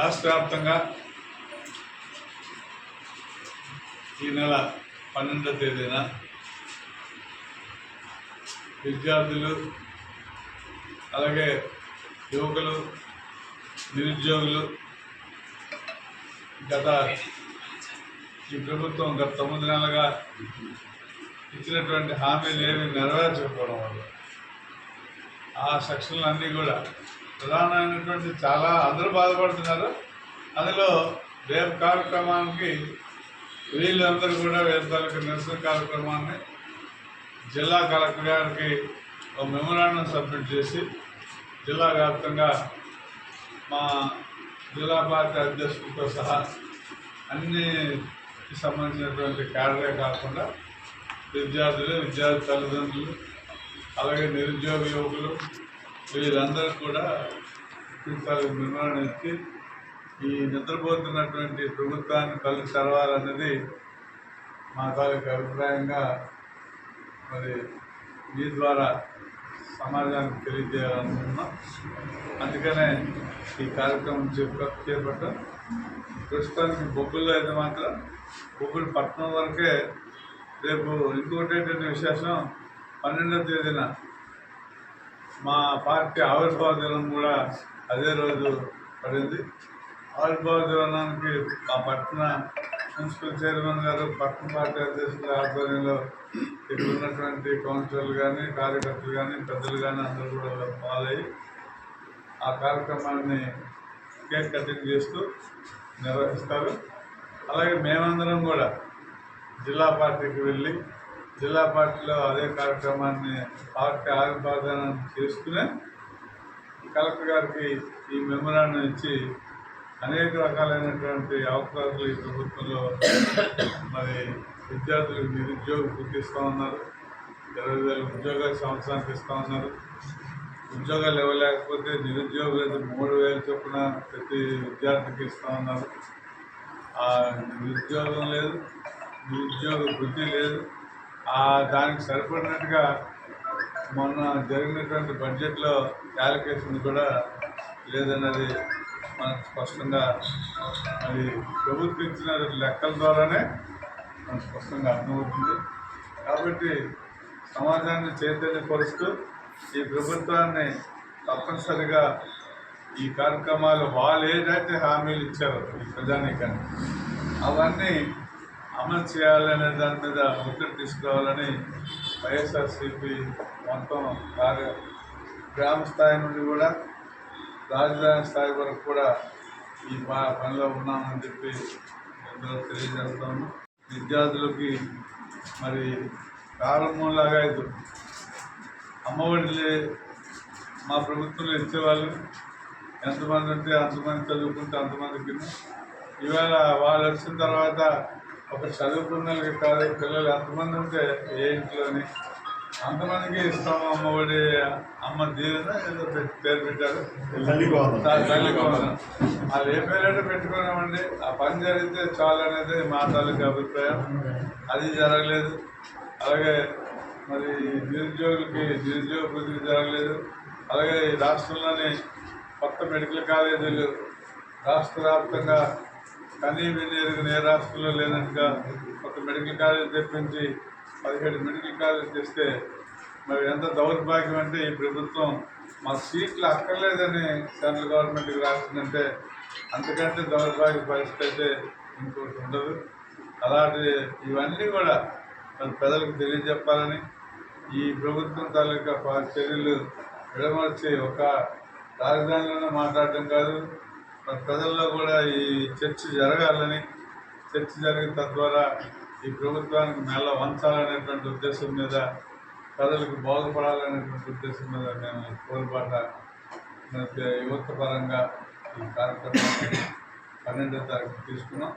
రాష్ట్ర వ్యాప్తంగా ఈ నెల పన్నెండవ తేదీన విద్యార్థులు అలాగే యువకులు నిరుద్యోగులు గత ఈ ప్రభుత్వం గత తొమ్మిది నెలలుగా ఇచ్చినటువంటి హామీలు ఏమి నెరవేర్చకపోవడం వల్ల ఆ సెక్షన్లన్నీ కూడా ప్రధానమైనటువంటి చాలా అందరూ బాధపడుతున్నారు. అందులో రేపు కార్యక్రమానికి వీళ్ళందరూ కూడా వేదాలకు నిరసన కార్యక్రమాన్ని జిల్లా కలెక్టర్ గారికి ఒక మెమోరాండం సబ్మిట్ చేసి జిల్లా వ్యాప్తంగా మా జిల్లా పార్టీ అధ్యక్షులతో సహా అన్ని సంబంధించినటువంటి క్యాడరే కాకుండా విద్యార్థులు విద్యార్థి తల్లిదండ్రులు అలాగే నిరుద్యోగ యువకులు వీళ్ళందరూ కూడా నిర్మాణం ఇచ్చి ఈ నిద్రపోతున్నటువంటి ప్రభుత్వాన్ని కళ్ళు తెరవాలన్నది మా తాలూకు అభిప్రాయంగా మరి మీ ద్వారా సమాజానికి తెలియజేయాలనుకుంటున్నాం. అందుకనే ఈ కార్యక్రమం చేప చేపట్టాం ప్రస్తుతానికి బొగ్గుల్లో అయితే మాత్రం బొగ్గులు పట్టణం వరకే రేపు ఇంకోటి ఏంటంటే విశేషం? పన్నెండవ తేదీన మా పార్టీ ఆవిర్భావ దినం కూడా అదే రోజు పడింది ఆవిర్భావ దినానికి మా పట్టణ మున్సిపల్ చైర్మన్ గారు పట్టణ పార్టీ అధ్యక్షుల ఆధ్వర్యంలో ఇక్కడ ఉన్నటువంటి కౌన్సిలర్లు కానీ కార్యకర్తలు కానీ పెద్దలు కానీ అందరూ కూడా పాలయ్యి ఆ కార్యక్రమాన్ని కేక్ కటింగ్ చేస్తూ నిర్వహిస్తారు. అలాగే మేమందరం కూడా జిల్లా పార్టీకి వెళ్ళి జిల్లా పార్టీలో అదే కార్యక్రమాన్ని పార్టీ ఆవిర్భావనం చేసుకునే కలెక్టర్ గారికి ఈ మెమోరాండం ఇచ్చి అనేక రకాలైనటువంటి అవకాశాలు ఈ ప్రభుత్వంలో మరి విద్యార్థులకు నిరుద్యోగ వృత్తి ఇస్తూ ఉన్నారు. ఇరవై వేల ఉద్యోగాలు సంవత్సరానికి ఇస్తూ ఉన్నారు. ఉద్యోగాలు ఇవ్వలేకపోతే నిరుద్యోగులు మూడు వేలు చొప్పున ప్రతి విద్యార్థికి ఇస్తూ ఉన్నారు. ఆ నిరుద్యోగం లేదు. నిరుద్యోగ వృద్ధి లేదు. దానికి సరిపడినట్టుగా మొన్న జరిగినటువంటి బడ్జెట్లో క్యాలిక్యులేషన్ కూడా లేదన్నది మనకు స్పష్టంగా అది ప్రభుత్వం లెక్కల ద్వారానే మనకు స్పష్టంగా అర్థమవుతుంది. కాబట్టి సమాజాన్ని చైతన్యపరుస్తూ ఈ ప్రభుత్వాన్ని తప్పనిసరిగా ఈ కార్యక్రమాలు వాళ్ళు ఏదైతే హామీలు ఇచ్చారో ఈ ప్రజానీకాన్ని అవన్నీ అమలు చేయాలనే దాని మీద ఒత్తిడి తీసుకోవాలని వైఎస్ఆర్సీపీ మొత్తం కార్య గ్రామ స్థాయి నుండి కూడా రాజధాని స్థాయి వరకు కూడా ఈ ప పనిలో ఉన్నామని చెప్పి ఇందులో తెలియజేస్తాము. విద్యార్థులకి మరి ప్రారంభంలాగా ఇది. అమ్మఒడిలే మా ప్రభుత్వంలో ఇచ్చేవాళ్ళు. ఎంతమంది ఉంటే అంతమంది చదువుకుంటే అంతమందికి ఇవాళ వాళ్ళు వచ్చిన తర్వాత ఒక చదువుకున్నలకి కాదు పిల్లలు ఎంతమంది ఉంటే ఏ ఇంట్లోని అంతమందికి ఇస్తాం అమ్మఒడి అమ్మ దీవెన ఏదో పెట్టి పేరు పెట్టారు. వాళ్ళు ఏ పేరైతే పెట్టుకున్నామండి. ఆ పని జరిగితే చాలు అనేది మా తాలూకు అభిప్రాయం. అది జరగలేదు. అలాగే మరి నిరుద్యోగులకి నిరుద్యోగ వృద్ధికి జరగలేదు. అలాగే ఈ రాష్ట్రంలోని కొత్త మెడికల్ కాలేజీలు రాష్ట్ర వ్యాప్తంగా కనీ వినియోగం ఏ రాష్ట్రంలో లేనట్టుగా ఒక మెడికల్ కాలేజ్ తెప్పించి పదిహేడు మెడికల్ కాలేజ్ తెస్తే మరి ఎంత దౌర్భాగ్యం అంటే ఈ ప్రభుత్వం మా సీట్లు అక్కర్లేదని సెంట్రల్ గవర్నమెంట్కి రాసిందంటే అంతకంటే దౌర్భాగ్య పరిస్థితి అయితే ఇంకోటి ఉండదు. అలాంటి ఇవన్నీ కూడా మరి ప్రజలకు తెలియజెప్పాలని ఈ ప్రభుత్వం తాలూకా చర్యలు విడమర్చి ఒక రాజధానిలోనే మాట్లాడటం కాదు ప్రజల్లో కూడా ఈ చర్చ జరగాలని చర్చ జరిగిన తద్వారా ఈ ప్రభుత్వానికి మెల్ల వంచాలనేటువంటి ఉద్దేశం మీద ప్రజలకు బాగుపడాలనేటువంటి ఉద్దేశం మీద మేము కోల్పాట యువత పరంగా ఈ కార్యక్రమాన్ని పన్నెండో తారీఖు తీసుకున్నాం.